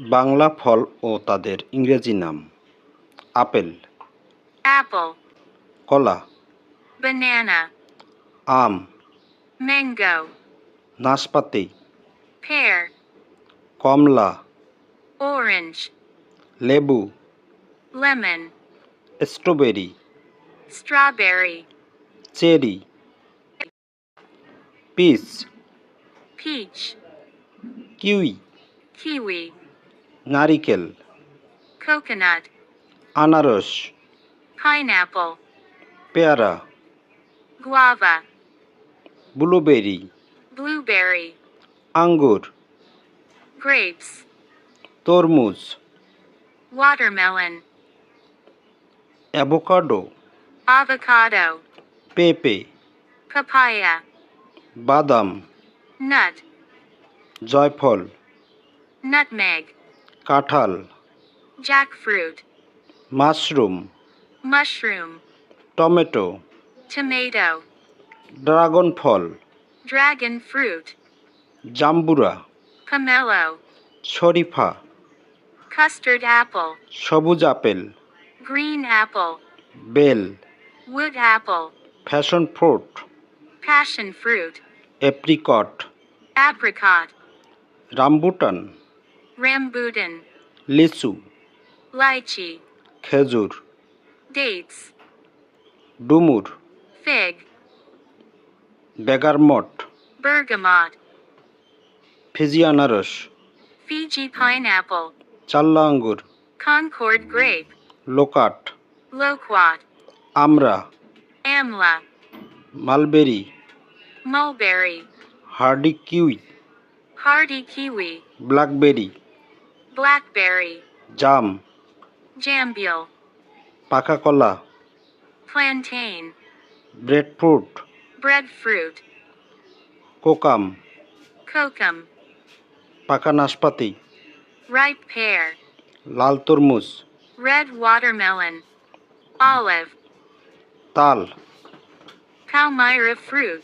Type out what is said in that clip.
বাংলা ফল ও তাদের ইংরেজি নাম। আপেল। অ্যাপল কলা। বানানা আম। ম্যাঙ্গো নাশপাতি। পেয়ার কমলা। অরেঞ্জ লেবু। Lemon strawberry. Strawberry cherry. Peach. Peach kiwi. Kiwi নারিকেল কোকোনাট আনারস পাইনঅ্যাপল পেয়ারা গুয়াভা ব্লুবেরি ব্লুবেরি আঙ্গুর গ্রেপস তরমুজ ওয়াটারমেলন অ্যাভোকাডো অ্যাভোকাডো পেপে পাপায়া বাদাম নাট জয়ফল নাটমেগ কাঁঠাল। Jackfruit mushroom. Mushroom tomato. Tomato dragon ফল। ড্রাগন ফ্রুট জাম্বুরা। পমেলো শরিফা। কাস্টার্ড অ্যাপল সবুজ আপেল। Green apple bell. Wood apple passion fruit. Passion fruit apricot. Apricot রামবুটন। Rambutan, লিচু lychee, খেজুর dates, ডুমুর fig, বেগারমট bergamot, ফিজি আনারস Fiji pineapple, চাল্লা আঙ্গুর Concord grape, লোকাট loquat, আমরা amla, mulberry mulberry, hardy kiwi hardy kiwi, blackberry blackberry, জাম jambiel, পাকা কলা plantain, ব্রেডফ্রুট breadfruit, kokum kokum, পাকা নাশপাতি ripe pear, লাল তরমুজ red watermelon, olive, তাল palmyra fruit,